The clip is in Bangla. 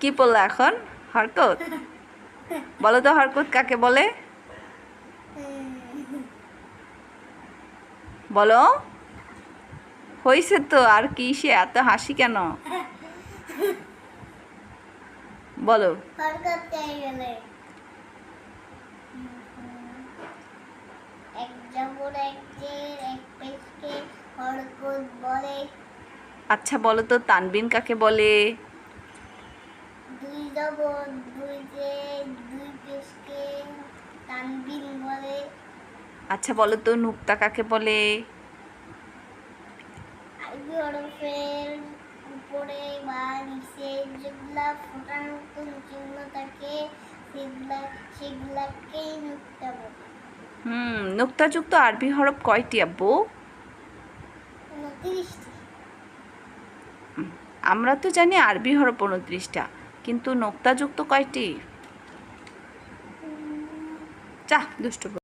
কি পড়ল এখন? হরকত? বলো তো হরকত কাকে বলে? বলো। হয়েছে তো আর কি সে? এত হাসি কেন? বলো। আচ্ছা বলো তো তানবিন কাকে বলে? দুই জবর দুই দুই পেশকে তানবিন বলে। আচ্ছা বলো তো নুক্তা কাকে বলে? আরবি হরফের উপরে বা নিচে যেগুলা ফোটার মতন চিহ্ন থাকে সেগুলা সেগুলাকেই নুক্তা বলে। হুম নুক্তাযুক্ত আরবি হরফ কয়টি আব্বু? উনত্রিশটি। আমরা তো জানি আরবি হরফ উনত্রিশটা। কিন্তু নোক্তাযুক্ত কয়টি? চা দুষ্টু